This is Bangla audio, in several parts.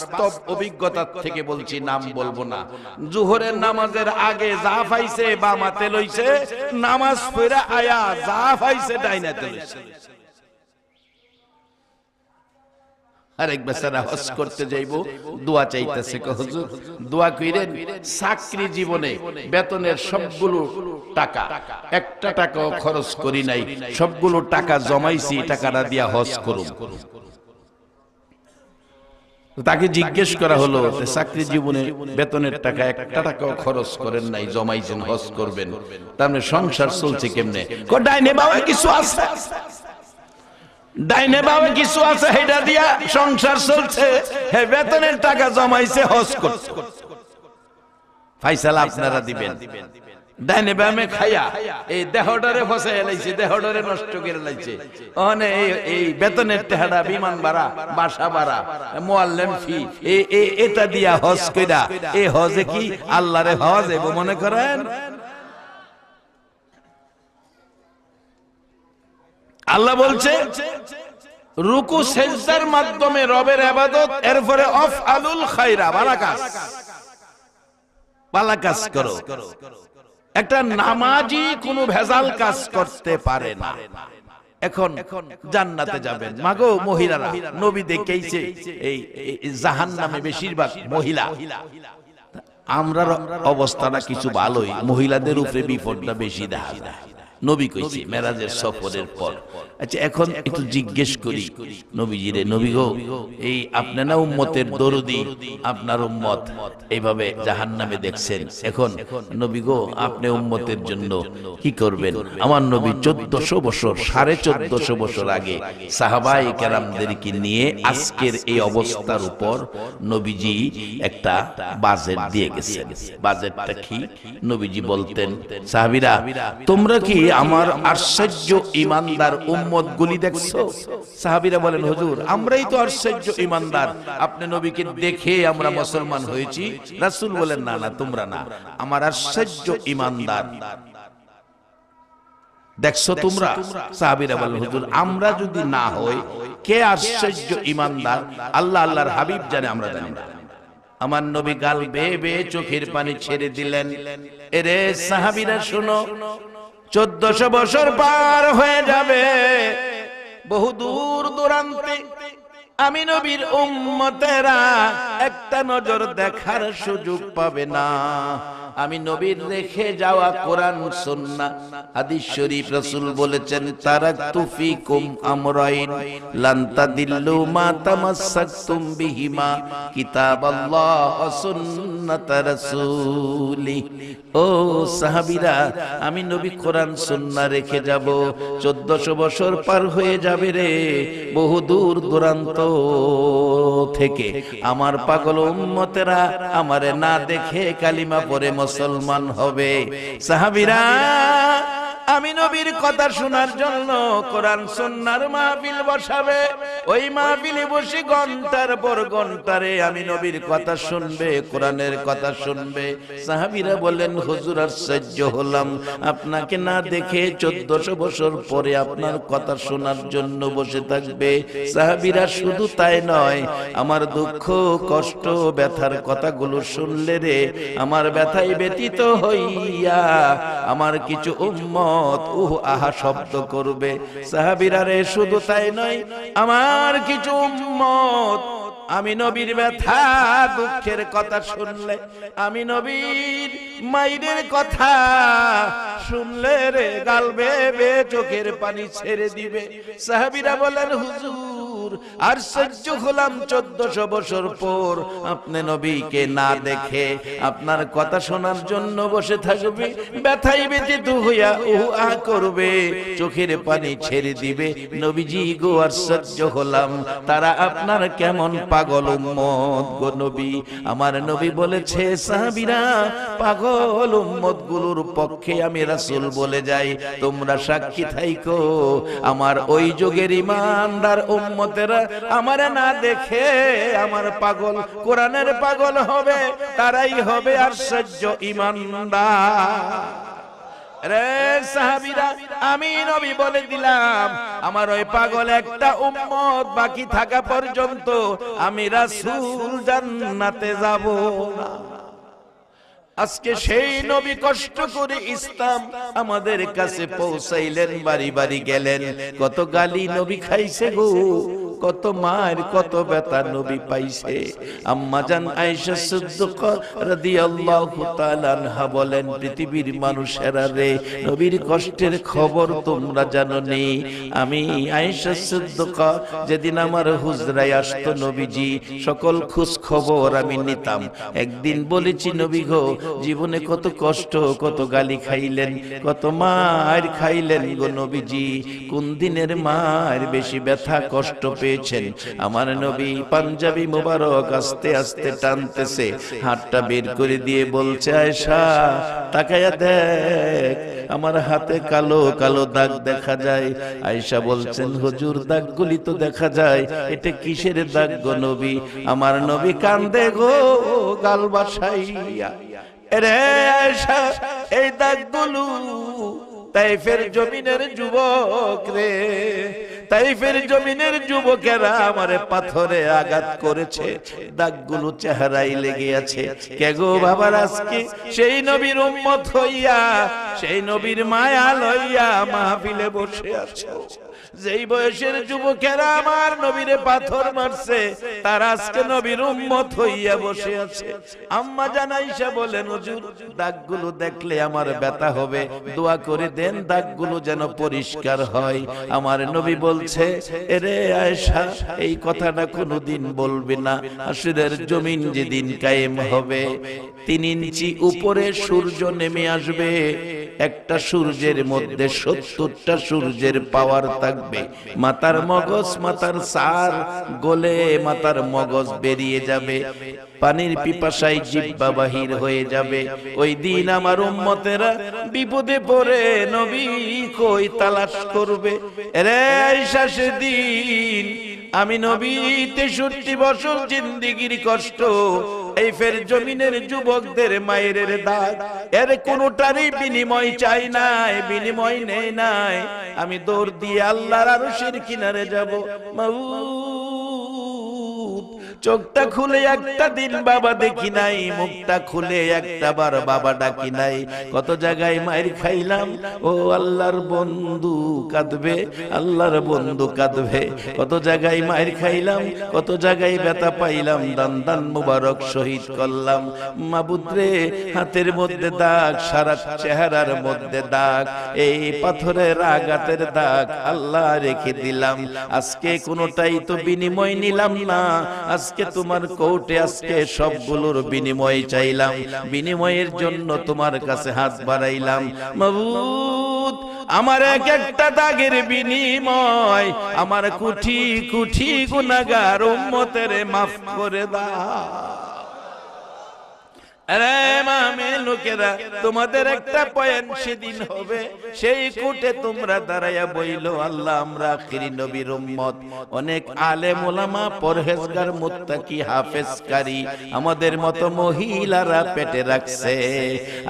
বাস্তব অভিজ্ঞতা থেকে বলছি, নাম বলব না। জুহরের নামাজের আগে যা পাইছে বা মাতে লইছে, নামাজ পড়া আয়া যা ডাইনাতে লইছে। আরেক বেচারা হজ করতে যাইব, দোয়া চাইতেছে দোয়া কইরেন, চাকরি জীবনে বেতনের সবগুলো টাকা, একটা টাকাও খরচ করি নাই, সবগুলো টাকা জমাইছি, টাকাটা দিয়া হজ করুন তাকে জিজ্ঞেস করা হলো চাকরি জীবনে বেতনের টাকা একটা টাকাও খরচ করেন নাই জমাইছেন হজ করবেন। তার মানে সংসার চলছে কেমনে? ডাইনে বাবা কিছু আছে? ডাইনে বাবা কিছু আছে হেডা দিয়া সংসার চলছে। হে বেতনের টাকা জমাইছে হজ করছে। ফাইসালা আপনারা দিবেন। ডাইনে বামে এই দেহডরে ফসে এলাইছে দেহডরে নষ্ট করে লাইছে। এই বেতনের টেহারা বিমান ভাড়া, বাসা ভাড়া ফি এই এটা দিয়া হজ কইরা এই হজে কি আল্লাহরে মনে করেন? আল্লাহ বলছে, রুকু সেজদার মাধ্যমে রবের আবাদত, এরপরে অফ আলুল খাইরা ভালো কাজ কাজ করো। একটা নামাজি কোনো ভেজাল কাজ করতে পারে না। এখন জান্নাতে যাবেন। মাগো মহিলারা, নবী দেখেইছে এই জাহান নামে বেশিরভাগ মহিলা। আমরা অবস্থাটা কিছু ভালোই। মহিলাদের উপরে বিপদটা বেশি দেখা যায়। নবী কইছে মেরাজের সফরের পর। আচ্ছা এখন একটু জিজ্ঞেস করি নবীজিরে নবী গো এই আপনি না উম্মতের দরদি আপনার উম্মত এইভাবে জাহান নামে দেখছেন। এখন নবী গো আপনি উম্মতের জন্য কি করবেন? আমার নবী চোদ্দশো বছর সাড়ে চোদ্দশো বছর আগে সাহাবাই কেরামদেরকে নিয়ে আজকের এই অবস্থার উপর নবীজি একটা বাজেট দিয়ে গেছেন। বাজেটটা কি? নবীজি বলতেন সাহাবিরা তোমরা কি আমার আশ্চর্য ইমানদার উম্মত গুলি দেখছ? সাহাবিরা বলেন, হুজুর, আমরাই তো আশ্চর্য ইমানদার। আপনি নবীকে দেখে আমরা মুসলমান হয়েছি। রাসূল বলেন, না না, তোমরা না। আমার আশ্চর্য ইমানদার। দেখছ তোমরা? সাহাবিরা বলেন, হুজুর, আমরা যদি না হই, কে আশ্চর্য ইমানদার? আল্লাহ, আল্লাহর হাবিব জানে আমরা জানি না। আমার নবী গাল বেয়ে বেয়ে চোখের পানি ছেড়ে দিলেন। এরে সাহাবিরা, শুনো চোদ্দশো বছর পার হয়ে যাবে। বহু দূর দূরান্তে আমি নবীর উম্মতেরা একটা নজর দেখার সুযোগ পাবে না। আমি নবীর রেখে যাওয়া কোরআন, সুন্নাহ, হাদিস শরীফ রাসূল বলেছেন তারাকতু ফিকুম আমরাইন লান তাদিল্লু মা বিহিমা সুন্নাত ও সাহাবীরা, আমি নবী কোরআন, সুন্নাহ রেখে যাব 1400 বছর পার হয়ে যাবে রে, বহু দূর দূরান্ত থেকে। আমার পাগল উম্মতেরা আমারে না দেখে কালিমা পরে মুসলমান হবে। সাহাবীরা আমি নবীর কথা শোনার জন্য কোরআন সুন্নার মাহফিল বসাবে। ওই মাহফিলে বসে ঘণ্টার পর ঘন্টারে আমি নবীর কথা শুনবে, কোরআনের কথা শুনবে। সাহাবীরা বললেন, হুজুর আশ্চর্য হলাম। আপনাকে না দেখে চোদ্দশো বছর পরে আপনার কথা শোনার জন্য বসে থাকবে। সাহাবিরা শুধু তাই নয়, আমার দুঃখ, কষ্ট, ব্যথার কথাগুলো শুনলে রে, আমার ব্যথায় ব্যতীত হইয়া আমার কিছু উম্মত উহ, আহা শব্দ করবে। সাহাবিরারে শুধু তাই নয়, আমার কিছু উম্মত, আমি নবীর ব্যথা, দুঃখের কথা শুনলে, আমি নবীর মাইরের কথা শুনলে রে গালবে বে চোখের পানি ছেড়ে দিবে। সাহাবিরা বলেন, হুজুর আর সহ্য হলাম চোদ্দশো বছর পর। আপনি নবীকে না দেখে আপনার কথা শোনার জন্য বসে থাকবে ব্যথাই ব্যতীত হইয়া উহু আহ করবে, চোখের পানি ছেড়ে দিবে। নবীজি গো, আর সহ্য হলাম, তারা আপনার কেমন পাগল উম্মত গো নবী? আমার নবী বলেছে, সাহাবীরা, পাগল উম্মতগুলোর পক্ষে আমি রাসূল বলে যাই, তোমরা সাক্ষী থাইকো। আমার ওই যুগের ইমানদার উম্মতেরা আমার না দেখে আমার পাগল, কোরআনের পাগল হবে, তারাই হবে আশ্চর্য ইমানদার। রে সাহাবীরা, আমি নবী বলে দিলাম, আমার ওই পাগল একটা উম্মত বাকি থাকা পর্যন্ত আমি রাসূল জান্নাতে যাব আজকে সেই নবী কষ্ট করে ইসলাম আমাদের কাছে পৌঁছাইলেন, বাড়ি বাড়ি গেলেন। কত গালি নবী খাইছে গো। কত মার কত ব্যথা নবী পাইছে। আম্মা জান আয়েশা সিদ্দিকা রাদিয়াল্লাহু তাআলা আনহা বলেন, পৃথিবীর মানুষেরা রে, নবীর কষ্টের খবর তোমরা জানো নি আমি আয়েশা সিদ্দিকা, যেদিন আমার হুজরায় আসতো নবীজি, সকল খোঁজ খবর আমি নিতাম। একদিন বলেছি, নবী গো, জীবনে কত কষ্ট, কত গালি খাইলেন, কত মার খাইলেন গো নবীজি। কোন দিনের মার বেশি ব্যথা, কষ্ট পেয়েছেন। আমার নবী পাঞ্জাবি মোবারক আস্তে আস্তে টানতেছে। হাতটা বের করে দিয়ে বলছে আয়সা তাকায়া দেখ, আমার হাতে কালো কালো দাগ দেখা যায়। আয়সা বলছেন, হুজুর, দাগগুলি তো দেখা যায়। এটা কিসের দাগ গো নবী? আমার নবী কান্দে গো গাল বাসাইয়া। রে আয়সা এই দাগগুলো তাইফের জমিনের যুবক রে, তাইফের জমিনের যুবকেরা আমারে পাথরে আঘাত করেছে, দাগগুলো চেহারাই লেগে আছে। কে গো বাবার আজকে সেই নবীর উম্মত হইয়া, সেই নবীর মায়া লইয়া মাহফিলে বসে আছো? যেই বয়সের যুবকেরা আমার নবীরে পাথর মারছে, তার আজকে নবীর উম্মত হইয়া বসে আছে। আম্মা জানাইসা বলেন, হুজুর, দাগগুলো দেখলে আমার ব্যথা হবে। দোয়া করে দেন, দাগগুলো যেন পরিষ্কার হয়। আমার নবী বলছে, এরে আয়েশা, এই কথাটা কোনোদিন বলবে না। আসরের জমিন যেদিন কায়েম হবে, তিন ইঞ্চি উপরে সূর্য নেমে আসবে। একটা সূর্যের মধ্যে সত্তরটা সূর্যের পাওয়ার থাকবে। মাতার মগজ, মাতার সার গলে মাতার মগজ বেরিয়ে যাবে। পানির পিপাসায় জিব্বা বাহির হয়ে যাবে। ওই দিন আমার উম্মতেরা বিপদে পড়ে, নবী কই তালাশ করবে? রে শেষে দিন আমি নবী তেষট্টি বছর জিন্দিগির কষ্ট এই ফের জমিনের যুবকদের মায়ের দাগ। এর কোনটারই বিনিময় চাই নাই, বিনিময় নেই নাই। আমি দৌড় দিয়ে আল্লাহর আরশের কিনারে যাব। মাউত চোখটা খুলে একটা দিন বাবা দেখি নাই, মুখটা খুলে একটা বার বাবা ডাকি নাই। কত জায়গায় মায়ের খাইলাম, ও আল্লাহর বন্ধু কাঁদবে, আল্লাহর বন্ধু কাঁদবে। কত জায়গায় মায়ের খাইলাম, কত জায়গায় ব্যথা পাইলাম, দান দান মুবারক শহীদ করলাম। মাবুদ্রে হাতের মধ্যে দাগ, সারা চেহারার মধ্যে দাগ, এই পাথরের আঘাতের দাগ আল্লাহ রেখে দিলাম। আজকে কোনোটাই তো বিনিময় নিলাম না আজকে তোমার কোর্টে, আজকে সবগুলোর বিনিময় চাইলাম। বিনিময়ের জন্য তোমার কাছে হাত বাড়াইলাম। মাবুদ, আমার এক একটা দাগের বিনিময় আমার কুঠি কুঠি গুনাগার উম্মতের মাফ করে দা আরে লোকেরা, তোমাদের একটা পয়েন্ট সেদিন হবে। সেই কোটে তোমরা দাঁড়াইয়া বইলো, আল্লাহ, আমরা আখিরি নবীর উম্মত। অনেক আলেম ওলামা, পরহেজগার, মুত্তাকি, হাফেজকারী, আমাদের মতো মহিলারা পেটে রাখছে।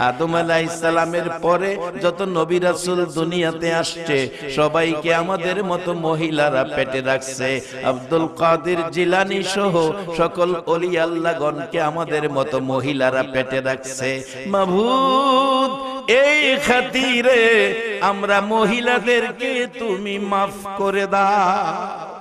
আদম আলাইহিস সালামের পরে যত নবী রাসূল দুনিয়াতে আসছে, সবাইকে আমাদের মতো মহিলারা পেটে রাখছে। আব্দুল কাদের জিলানী সহ সকল অলি আল্লাহগণকে আমাদের মতো মহিলারা পেটে রাখছে। মাবুদ এই খাতিরে আমরা মহিলাদেরকে তুমি মাফ করে দাও।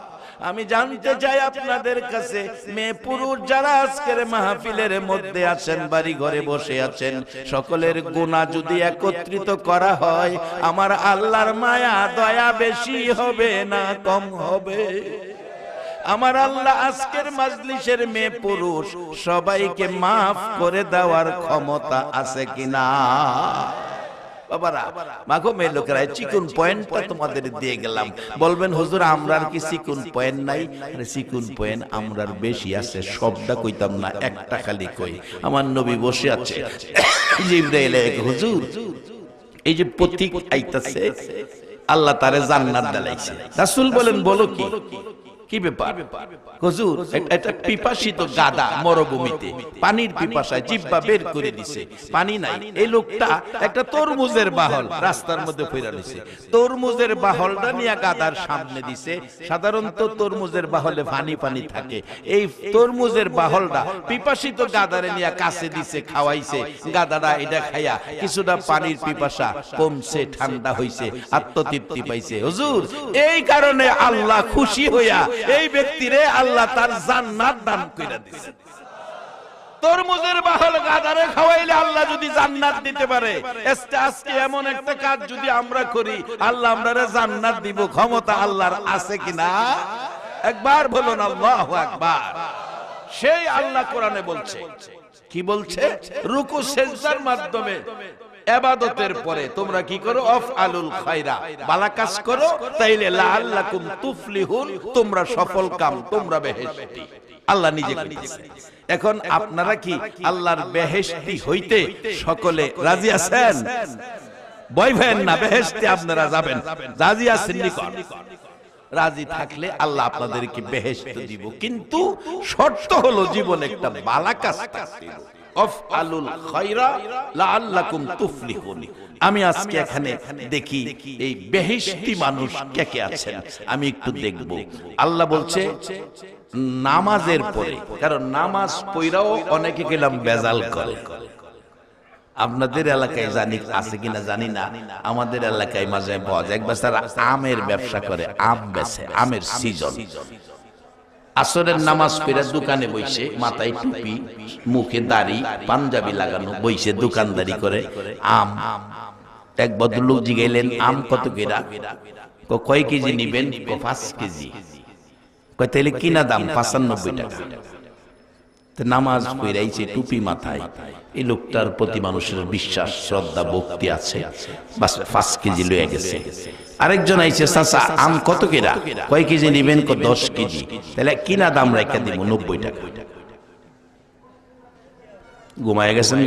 আমি জানতে চাই আপনাদের কাছে, মেয়ে পুরুষ যারা আজকের মাহফিলের মধ্যে আছেন বাড়ি ঘরে বসে আছেন, সকলের গুণা যদি একত্রিত করা হয়, আমার আল্লাহর মায়া দয়া বেশি হবে না কম হবে? আমার আল্লাহ আজকের মাজলিসের মেয়ে পুরুষ, সবাইকে মাফ করে দেওয়ার ক্ষমতা আছে কিনা? বেশি আছে, সবটা কইতাম না, একটা খালি কই। আমার নবী বসে আছে। হুজুর, এই যে প্রতীক আইতাছে, আল্লাহ তারে জান্নাত দিলাইছে। রাসূল বলেন, বলো কি? কি ব্যাপার? হুজুর এটা পিপাসিত গাদা মরুভূমিতে। পানির পিপাসায় জিব্বা বের করে দিছে। পানি নাই। এই লোকটা একটা তরমুজের বাহল রাস্তার মধ্যে ফেরা দিছে তরমুজের বাহলটা নিয়ে গাদার সামনে দিছে। সাধারণত তরমুজের বাহলে পানি পানি থাকে। এই তরমুজের বাহলটা পিপাসিত গাদারে নিয়ে কাছে দিছে খাওয়াইছে। গাদাটা এটা খাইয়া কিছুটা পানির পিপাসা কমছে ঠান্ডা হইছে আত্মতৃপ্তি পাইছে। হুজুর এই কারণে আল্লাহ খুশি হইয়া এই ব্যক্তিরে আল্লাহ তার জান্নাত দান কইরা দিছে। তরমুজের বাহল গাদারে খাওয়াইলে আল্লাহ যদি জান্নাত দিতে পারে আজকে এমন একটা কাজ যদি আমরা করি, আল্লাহ আমরারে জান্নাত দিব, ক্ষমতা আল্লাহর আছে কিনা? একবার বলুন, আল্লাহু আকবার। সেই আল্লাহ কোরআনে বলছে। কি বলছে? রুকু, সেজদার মাধ্যমে। এবাদতের পরে তোমরা কি করো? অফ আলুল খায়রা। বালা কাজ করো তাইলে লাআল্লাকুম তুফলিহুন তোমরা সফল কাম তোমরা বেহেশতি। আল্লাহ নিজে এখন আপনারা কি আল্লাহর বেহেশতি হইতে সকলে রাজি আছেন? ভয় ভয়েন না বেহেশতে আপনারা যাবেন। রাজি আছেন নিকট রাজি থাকলে আল্লাহ আপনাদেরকে বেহেশত দিব। কিন্তু শর্ত হলো জীবন একটা বালা কাজ আমি আজকে এখানে দেখি এই বেহেশতি মানুষ কে কে আছেন? আমি একটু দেখব। আল্লাহ বলছে, নামাজের পরে, কারণ নামাজ পইরাও অনেকে গেলাম বেজাল করে। আপনাদের এলাকায় জানি, আছে কিনা জানি না, আমাদের এলাকায় মাঝে পাওয়া যায়, একবার আমের ব্যবসা করে, আম বেছে, আমের সিজন আসরের নামাজ পড়ে দোকানে বইছে মাথায় টুপি মুখে দাড়ি পাঞ্জাবি লাগানো বইছে দোকানদারি করে আম। এক ভদ্রলোক জিগাইলেন আম কত কেরা কয় কেজি নিবেন? পাঁচ কেজি। কয় তাহলে কিনা দাম? পাঁচানব্বই টাকা। নামাজ পড়াইছে টুপি মাথায়, এই লোকটার প্রতি মানুষের বিশ্বাস, শ্রদ্ধা, ভক্তি আছে। পাঁচ কেজি লয়ে গেছে। আরেকজন আইছে, চাচা, আম কত কেরা? কয় কেজি নিবেন? ক দশ কেজি। তাহলে কিনা দাম রেখে দিব? নব্বই টাকা। ঘুমায় গেছেন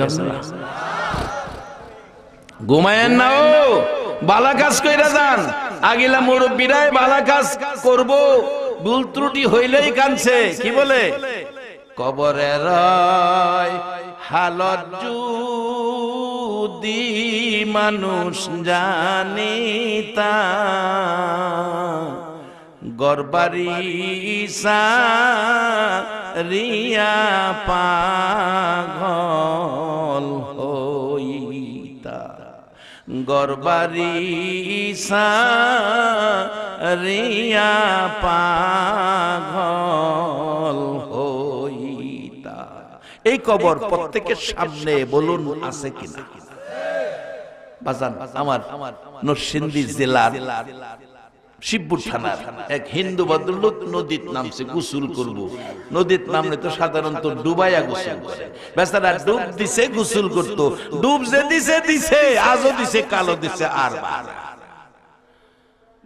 ঘুমায়েন না, ও! বালা কাজ কইরা যান। আগিলা মুরব্বীরাই বালা কাজ করব। ভুল ত্রুটি হইলেই কানছে কি বলে? কবরে রয় হালত যদি মানুষ জানিতা গরবারি রিয়া পাগল হইতা গরবারি রিয়া পাগল এই কবর প্রত্যেকের সামনে বলুন আছে কিনা? বাজান আমার নরসিংদী জেলার শিবপুর থানার এক হিন্দু ভদ্রলোক নদীত নামছে গোসল করব। নদীত নামলে তো সাধারণত ডুবাইয়া গোসল করে। বেচারা ডুব দিছে গোসল করতো। ডুব যে দিছে দিছে আজও দিছে কালো দিছে আর বার।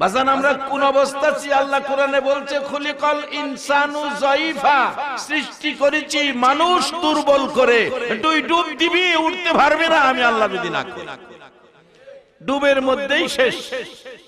বাজান, আমরা কোন অবস্থা আছি? আল্লাহ কোরআনে বলছে, খুলিকল ইনসানু জয়ীফা সৃষ্টি করেছি মানুষ দুর্বল করে। তুই ডুব দিবি, উঠতে পারবে না। আমি আল্লাহ যদি না ডুবের মধ্যেই শেষ।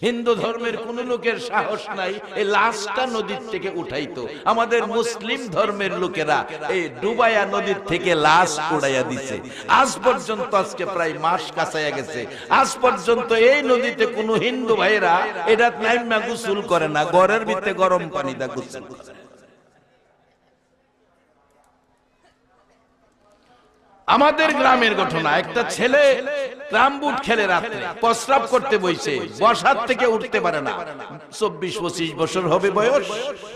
হিন্দু ধর্মের কোন লোকের সাহস নাই এই লাশটা নদীর থেকে উঠাইতো। আমাদের মুসলিম ধর্মের লোকেরা এই ডুবাইয়া নদীর থেকে লাশ উড়াইয়া দিছে। আজ পর্যন্ত আজকে প্রায় মাস কাছাইয়া গেছে। আজ পর্যন্ত এই নদীতে কোনো হিন্দু ভাইরা এটা নাইমা গোসল করে না, ঘরের ভিতরে গরম পানি দা গোসল করে। আমাদের গ্রামের ঘটনা, একটা ছেলে রামবুট খেলে রাত্রে, প্রস্রাব করতে বইছে, বসার থেকে উঠতে পারে না। চব্বিশ, পঁচিশ বছর হবে বয়স,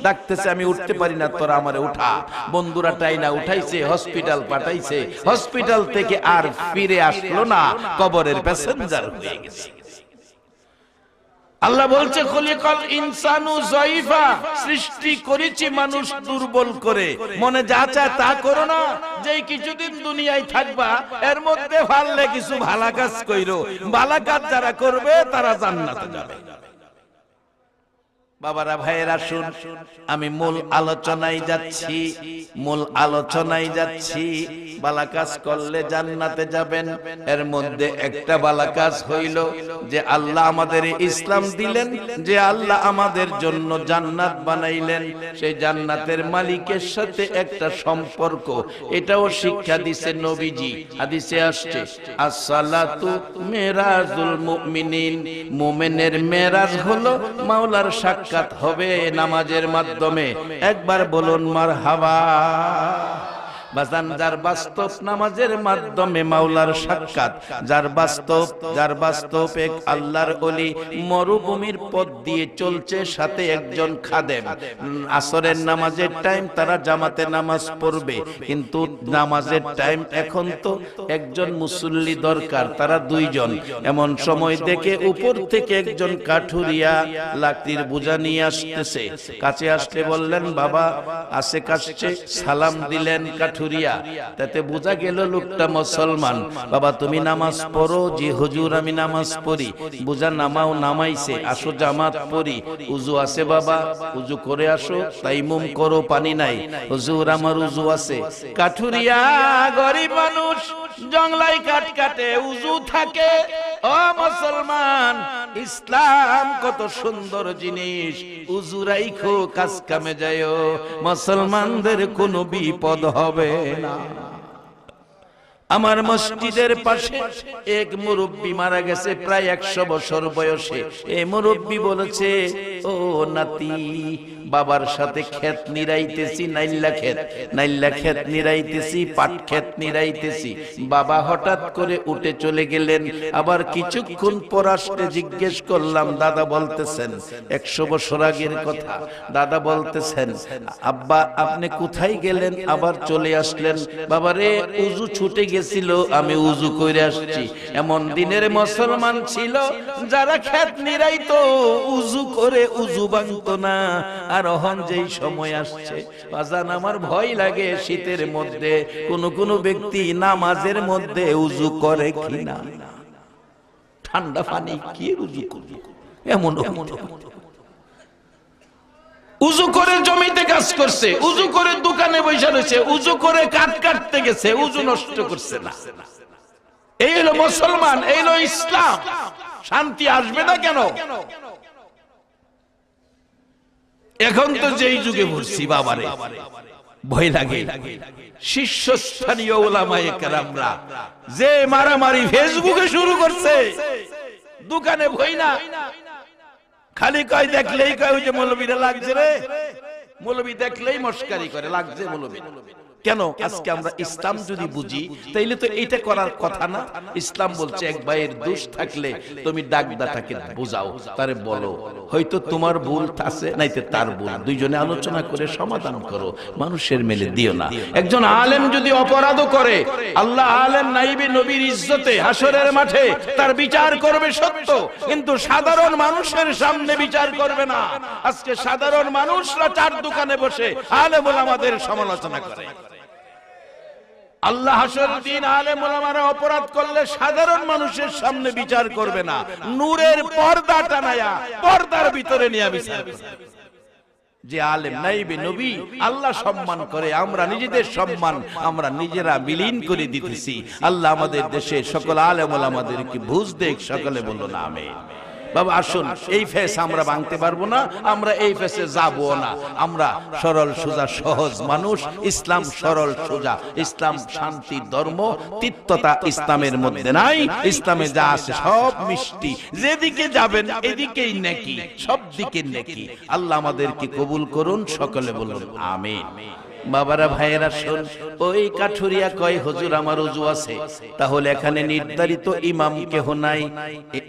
ডাকতেছে, আমি উঠতে পারি না, তোরা আমারে উঠা। বন্ধুরা টাইনা উঠাইছে, হসপিটাল পাঠাইছে, হসপিটাল থেকে আর ফিরে আসলো না, কবরের প্যাসেঞ্জার হয়ে গেছে। আল্লাহ বলছে, খলিকল ইনসানু জয়ীফা সৃষ্টি করেছি মানুষ দুর্বল করে। মনে যা চায় তা করো না। যে কিছুদিন দুনিয়ায় থাকবা, এর মধ্যে ভাললে কিছু ভালা কাজ কইরো। ভালা কাজ যারা করবে, তারা জান্নাতে যাবে। বাবারা ভাইয়েরা শুন আমি মূল আলোচনায় যাচ্ছি। মূল আলোচনায় যাচ্ছি। বালা কাজ করলে জান্নাতে যাবেন। এর মধ্যে একটা বালা কাজ হইল যে আল্লাহ আমাদের ইসলাম দিলেন যে আল্লাহ আমাদের জন্য জান্নাত বানাইলেন। সেই জান্নাতের মালিকের সাথে একটা সম্পর্ক। এটাও শিক্ষা দিছে নবীজি। হাদিসে আসছে আসসালাতু মেরাজুল মুমিনিন। মুমিনের মেরাজ হলো মাওলার সাক্ষাৎ হবে নামাজের মাধ্যমে। একবার বলুন মারহাবা। একজন জামাতে নামাজ পড়বে, কিন্তু নামাজের টাইম এখন তো একজন মুসল্লি দরকার, তারা দুইজন। এমন সময় দেখে উপর থেকে একজন কাঠুরিয়া লাকড়ির বোঝা নিয়ে আসতেছে। কাছে আসলে বললেন, বাবা আসে কাছে সালাম দিলেন কাঠুরিয়া। তাতে বোঝা গেল লোকটা মুসলমান। বাবা তুমি নামাজ পড়ো যে হুজুর আমি নামাজ পড়ি। বোঝা নামাও নামাইছে আসো জামাত পড়ি। উজু আছে বাবা উজু করে আসো তাইমুম করো পানি নাই। হুজুর আমার উজু আছে। কাঠুরিয়া গরিব মানুষ জংলাই কাট কাটে উজু থাকে। ও মুসলমান, ইসলাম কত সুন্দর জিনিস। উজু রাইখো, কাজ কামে যায় মুসলমানদের কোনো বিপদ হবে না। আমার মসজিদের পাশে এক মুরব্বী মারা গেছে, প্রায় একশো বছর বয়সে। এই মুরব্বী বলেছে, ও নাতি বাবার সাথে ক্ষেত নিরাইতেছি, নাইল্লা ক্ষেত নাইল্লা ক্ষেত নিরাইতেছি, পাট ক্ষেত নিরাইতেছি। বাবা হঠাৎ করে উঠে চলে গেলেন। আবার কিছুক্ষণ পর আসতে জিজ্ঞেস করলাম, দাদা বলতেছেন, একশো বছর আগের কথা। দাদা বলতেছেন, আব্বা, আপনি কোথায় গেলেন? আবার চলে আসলেন বাবারে উজু ছুটে গেছিল, আমি উজু করে আসছি। এমন দিনের মুসলমান ছিল, যারা খেত নিরাইতো, উজু করে উজু ভাঙতো না। আর অহন যেই সময় আসছে বাজান আমার ভয় লাগে শীতের মধ্যে। কোন কোন ব্যক্তি নামাজের মধ্যে উজু করে কিনা। ঠান্ডা পানি কি উজু করবে? এমন এমন উজু করে জমিতে কাজ করছে, উজু করে দোকানে বসে রয়েছে, উজু করে কাঠ কাটতে গেছে, উজু নষ্ট করছে না। এই হলো মুসলমান, এই হলো ইসলাম। শান্তি আসবে না কেন? এখন তো যেই যুগে পড়ছি বাবারে ভয় লাগে। শীর্ষস্থানীয় ওলামায়ে কেরামরা যে মারামারি ফেসবুকে শুরু করছে দোকানে ভয় না। খালি কয় দেখলেই কয় ওই যে মৌলবীরা লাগছে রে। মৌলবী দেখলেই মস্কারি করে লাগছে মৌলবী। কেন? আজকে আমরা ইসলাম যদি বুঝি তাইলে তো এটা করার কথা না। ইসলাম বলছে এক ভাইয়ের দোষ থাকলে তুমি ডাকদাটাকে বুঝাও তারে বলো। হয়তো তোমার ভুল আছে নাইতে তার ভুল। দুইজনে আলোচনা করে সমাধান করো। মানুষের মেলে দিও না। একজন আলেম যদি অপরাধও করে আল্লাহ আলেম নাইবে নবীর ইজ্জতে হাসরের মাঠে তার বিচার করবে সত্য। কিন্তু সাধারণ মানুষের সামনে বিচার করবে না। আজকে সাধারণ মানুষরা চার দোকানে বসে আলেম আমাদের সমালোচনা করে আল্লাহ হাসর দিন অপরাধ করলে সাধারণ মানুষের সামনে বিচার করবে না। নূরের পর্দা টানায়া পর্দার ভিতরে নিয়ে বিচার যে আলেম নাইবে নবী, আল্লাহ সম্মান করে, আমরা নিজেদের সম্মান, আমরা নিজেরা বিলীন করে দিতেছি। আল্লাহ আমাদের দেশে সকল আলেম আমাদেরকে বুঝ দেখ, সকলে বলল না আমি বাবা, আসুন, এই ফেস আমরা ভাঙতে পারব না, আমরা এই ফেসে যাব না। আমরা সরল সোজা, সহজ মানুষ, ইসলাম সরল সোজা, ইসলাম শান্তি, ধর্ম, তিক্ততা ইসলামের মধ্যে নাই, ইসলামে যা আছে সব মিষ্টি। যেদিকে যাবেন, এদিকেই নেকি সব দিকে নেকি। আল্লাহ আমাদেরকে কবুল করুন, সকলে বলুন, আমিন। বাবারা, ভাইয়েরা, শোন, ওই কাঠুরিয়া কয়, হুজুর, আমার উজু আছে। তাহলে এখানে নির্ধারিত ইমাম কেহ নাই।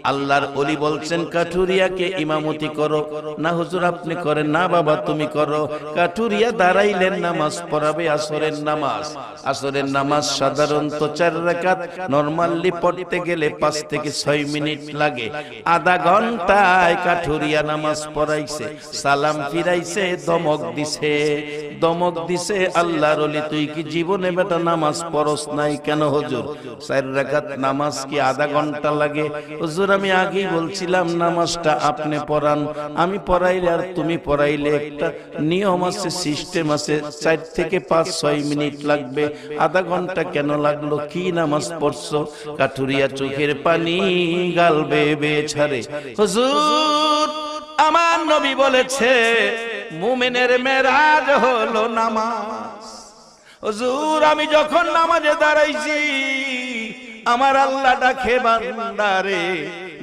আল্লাহর অলি বলছেন, কাঠুরিয়াকে ইমামতি করো। না হুজুর, আপনি করেন। না বাবা, তুমি করো। কাঠুরিয়া দাঁড়াইলেন নামাজ, পড়াবে আসরের নামাজ। আসরের নামাজ সাধারণত চার রাকাত, নরমালি পড়তে গেলে পাঁচ থেকে ছয় মিনিট লাগে। আধা ঘন্টায় কাঠুরিয়া নামাজ পড়াইছে, সালাম ফিরাইছে, দমক দিছে। দমক দিছে দিছে আল্লাহর অলি তুই কি জীবনে বেটা নামাজ পড়স নাই কেন হুজুর? চার রাকাত নামাজ কি আধা ঘণ্টা লাগে? হুজুর, আমি আগেই বলছিলাম, নামাজটা আপনি পড়ান। আমি পড়াইলে আর তুমি পড়াইলে একটা নিয়ম আছে সিস্টেম আছে, চার থেকে পাঁচ, ছয় মিনিট লাগবে। আধা ঘণ্টা কেন লাগল? কি নামাজ পড়ছো? কাঠুরিয়া চোখের পানি গাল বেয়ে ছাড়ে হুজুর আমার নবী বলেছে, মুমিনের মেরাজ হলো নামাজ। হুজুর, আমি যখন নামাজে দাঁড়াইছি, আমার আল্লাহ ডাকে, বান্দারে,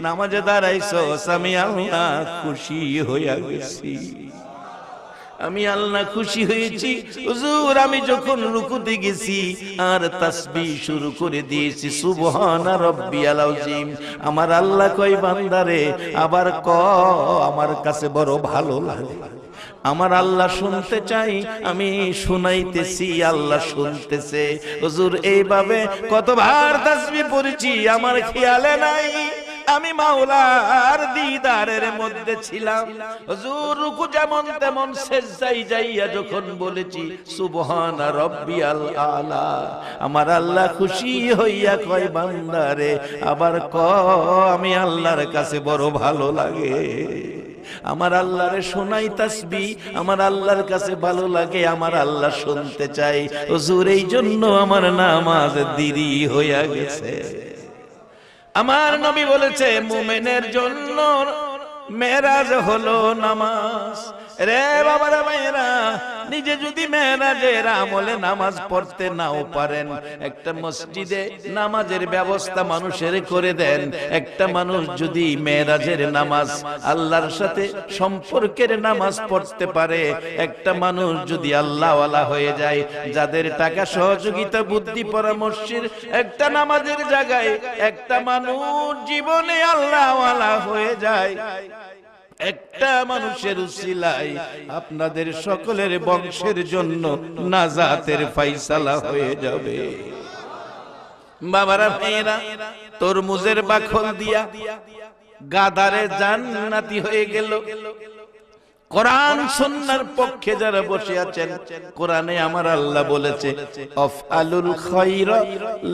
নামাজে দাঁড়াইছো আমি আল্লাহ খুশি হইয়া গেছি। আমি আল্লাহ খুশি হয়েছি। হুজুর, আমি যখন রুকুতে গেছি, আর তাসবিহ শুরু করে দিয়েছি। সুবহানা রাব্বিয়াল আযীম। আমার আল্লাহ কই বান্দারে আবার ক, আমার কাছে বড় ভালো লাগে। আমার আল্লাহ শুনতে চাই, আমি শুনাইতেছি, আল্লাহ শুনতেছে। হুজুর, এইভাবে কতবার তাসবি পড়েছি, আমার খেয়ালে নাই। আমি মাওলার দিদারের মধ্যে ছিলাম। রুকু যেমন তেমন সেজদাই যাইয়া যখন বলেছি, সুবহান রাব্বিয়াল আলা। আমার আল্লাহ খুশি হইয়া কয় বান্দারে আবার ক, আমি আল্লাহর কাছে বড় ভালো লাগে। আমার আল্লাহরে শোনাই তাসবি, আমার আল্লাহর কাছে ভালো লাগে, আমার আল্লাহ শুনতে চাই। হুজুর এই জন্য আমার নামাজ দেরি হইয়া গেছে। আমার নবী বলেছে মুমেনের জন্য মেরাজ হলো নামাজ। রে বাবারা ভাইরা নিজে যদি মেরাজের আমলে নামাজ পড়তে নাও পারেন, একটা মসজিদে নামাজের ব্যবস্থা মানুষের করে দেন। একটা মানুষ যদি মেরাজের নামাজ আল্লাহর সাথে সম্পর্কের নামাজ পড়তে পারে, একটা মানুষ যদি আল্লাহওয়ালা হয়ে যায়, যাদের টাকা সহযোগিতা, বুদ্ধি, পরামর্শের একটা নামাজের জায়গায়, একটা মানুষ জীবনে আল্লাহওয়ালা হয়ে যায়। একটা মানুষের উসিলাই আপনাদের সকলের বংশের জন্য নাজাতের ফাইসালা হয়ে যাবে। বাবারা ভাইয়েরা তরমুজের বাখল দিয়া গাদারে জান্নাতি হয়ে গেল। কোরআন সুন্নাহর পক্ষে যারা বসে আছেন, কোরআনে আমার আল্লাহ বলেছে, অফআলুল খায়রা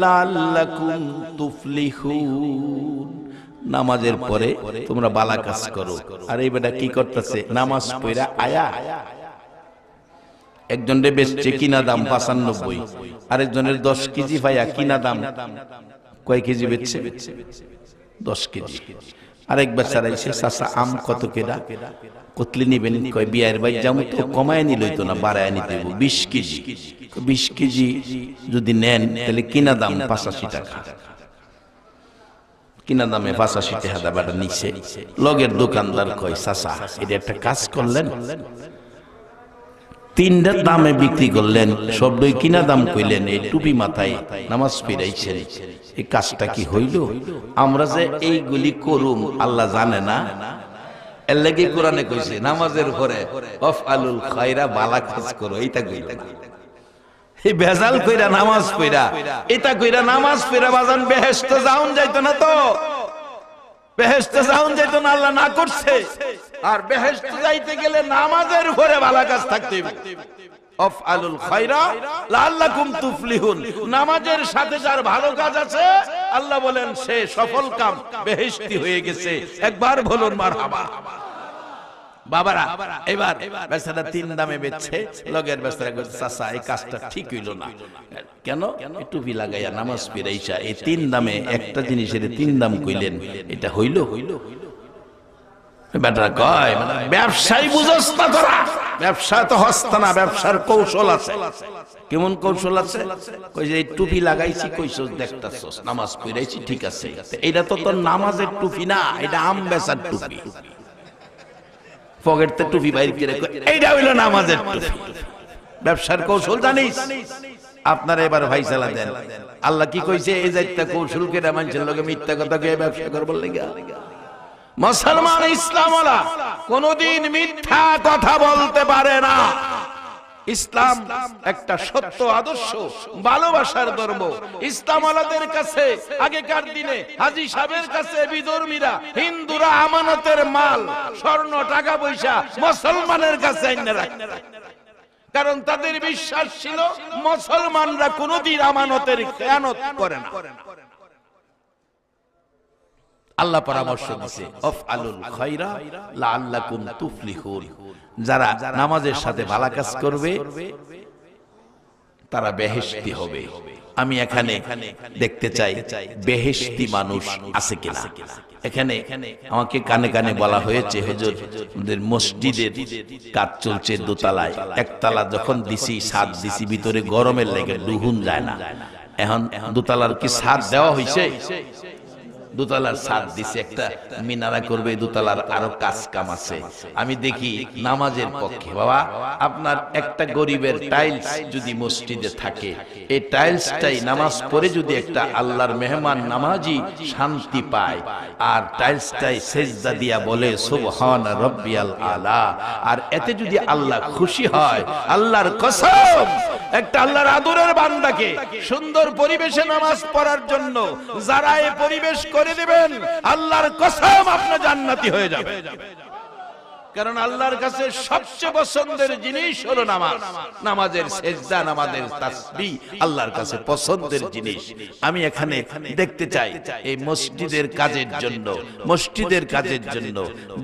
লাআল্লাকুম তুফলিহুন। নামাজের পরে তোমরা বালা কাজ করো। আর এই বেটা কি করতেছে? নামাজ পড়া আয়া। একজনের বেচছে কিনা দাম পাঁচানব্বই। আরেকজনের দশ কেজি ভাইয়া কিনা দাম? কয় কেজি বেচছে? দশ কেজি। আরেক বেচারা এসে চাষা আম কত কেডা? কতলি নিবেন? কয় বিয়ের ভাই যেমন তো কমায় নিল তো না বাড়ায় নিতে বিশ কেজি। বিশ কেজি। যদি নেন তাহলে কিনা দাম পাঁচাশি টাকা। কিনা দামে পাঁচাশি টাকা দাবাটা নিচ্ছে লগের দোকানদার কয় চাষা এটা একটা কাজ করলেন? তিনটা দামে বিক্রি করলেন। সবই কিনা দাম কইলেন, এই টুপি মাথায় নামাজ ফিরাইছেন। এই কাজটা কি হইল? আমরা যে এইগুলি করুম, আল্লাহ জানে না। এর লাগি কোরআনে কইছে, নামাজের পরে অফ আলুল খায়রা বালা কাজ করো। এইটা কইলা এই বেজাল কইরা নামাজ পড়া এটা কইরা নামাজ পড়া বাজান বেহেশত যাউন যাইতো না তো। বেহেশতে যাউন যাইতো না, আল্লাহ না করছে। আর বেহেশতে যাইতে গেলে নামাজের উপরে ভালো কাজ থাকতে হবে অফআলুল খায়রা লাআল্লাকুম তুফলিহুন। নামাজের সাথে যার ভালো কাজ আছে, আল্লাহ বলেন সে সফল কাম, বেহেশতি হয়ে গেছে। একবার বলুন মারহাবা। বাবারা এবার বেচারা তিন দামে বেচছে লগের বেচারা চাচা এই কাজটা ঠিক হইল না। কেন? টুপি লাগাইয়া নামাজ পিরাইছা এই তিন দামে একটা জিনিসের তিন দাম কইলেন এটা হইল? হইল বেটা কয় মানে ব্যবসায় বুঝস না তোরা। ব্যবসা তো হস্ত না ব্যবসার কৌশল আছে। কেমন কৌশল আছে? কই যে এই টুপি লাগাইছি কইছস দেখতাছস নামাজ পড়াইছি ঠিক আছে। এটা তো তোর নামাজের টুপি না এটা আম বেচার টুপি। পকেটতে টুপি বাইর করে এইটা হইল নামাজের ব্যবসার কৌশল, জানিস? আপনারা এবার ভাইসালা দেন। আল্লাহ কি কইছে? এই যাইতা কৌশল কেটে মানুষের লোকে মিথ্যা কথা কে ব্যবসা করবার লেগে। মুসলমান ইসলামওয়ালা কোনদিন মিথ্যা কথা বলতে পারে না। ইসলাম একটা সত্য আদর্শ ভালোবাসার ধর্ম। ইসলামওয়ালাদের কাছে আগেকার দিনে হাজি সাহেবের কাছে বিধর্মীরা হিন্দুরা আমানতের মাল স্বর্ণ টাকা পয়সা মুসলমানের কাছে কারণ তাদের বিশ্বাস ছিল মুসলমানরা কোনদিন আমানতের খেয়ানত করে না। আল্লাহ পরামর্শ দিছে অফ আলুল খয়রা লাআল্লাকুম তুফলিহুন। যারা নামাজের সাথে ভালো কাজ করবে তারা বেহেশতি হবে। আমি এখানে দেখতে চাই বেহেশতি মানুষ আছে কিনা? এখানে আমাকে কানে কানে বলা হয়েছে হুজুর আমাদের মসজিদের কাজ চলছে দোতলায়। একতলা যখন দিছি সাত দিছি ভিতরে গরমের লেগে দুহুন যায় না। এখন দোতলার কি সাত দেওয়া হয়েছে দোতলার ছাদ দিছে, একটা মিনারা করবে দোতলার আরও কাজ কাম আছে। আমি দেখি নামাজের পক্ষে, বাবা, আপনার একটা গরিবের টাইলস যদি মসজিদে থাকে, এই টাইলসটাই নামাজ পড়ে যদি একটা আল্লাহর মেহমান নামাজি শান্তি পায়, আর টাইলসটাই সেজদা দিয়া বলে, সুবহান রব্বিয়াল আলা। আর এতে যদি আল্লাহ খুশি হয়, আল্লাহর কসম একটা আল্লাহর আদরের বান্দাকে সুন্দর পরিবেশে নামাজ পড়ার জন্য যারা এ পরিবেশ করে দিবেন, আল্লাহর কসম আপনার জান্নাতি হয়ে যাবে। কারণ আল্লাহর কাছে সবচেয়ে পছন্দের জিনিস হলো নামাজ। নামাজের সেজদা, নামাজের তাসবিহ আল্লাহর কাছে পছন্দের জিনিস। আমি এখানে দেখতে চাই এই মসজিদের কাজের জন্য, মসজিদের কাজের জন্য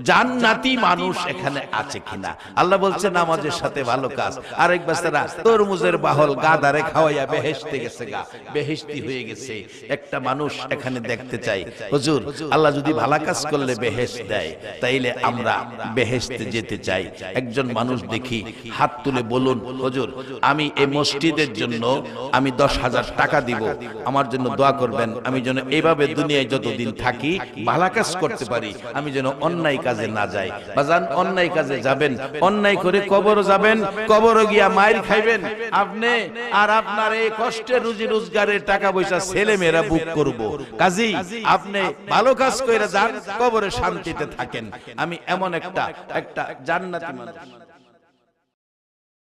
জান্নাতি মানুষ এখানে আছে কিনা? আল্লাহ বলছে, নামাজের সাথে ভালো কাজ। আরেক বাচ্চারা, তরমুজের বাহল গাদারে খাওয়াইয়া বেহেশতে গেছে গা, বেহেশতি হয়ে গেছে। একটা মানুষ এখানে দেখতে চাই। হুজুর, আল্লাহ যদি ভালো কাজ করলে বেহেশ দেয়, তাইলে আমরা বেহেশতে যেতে চাই। একজন মানুষ দেখি হাত তুলে বলুন হুজুর আমি এই মসজিদের জন্য আমি দশ হাজার টাকা দিব। আমার জন্য দোয়া করবেন আমি যেন এইভাবে দুনিয়ায় যতদিন থাকি ভালো কাজ করতে পারি। আমি যেন অন্যায় কাজে না যাই। বাজান অন্যায় কাজে যাবেন। অন্যায় করে কবরও যাবেন কবরও গিয়া মায়ের খাইবেন। আপনি আর আপনার এই কষ্টের রুজি রোজগারের টাকা পয়সা ছেলে মেয়েরা বুক করব। কাজী আপনি ভালো কাজ করে যান কবরে শান্তিতে থাকেন আমি এমন একটা একটা জান্নাতি মানুষ।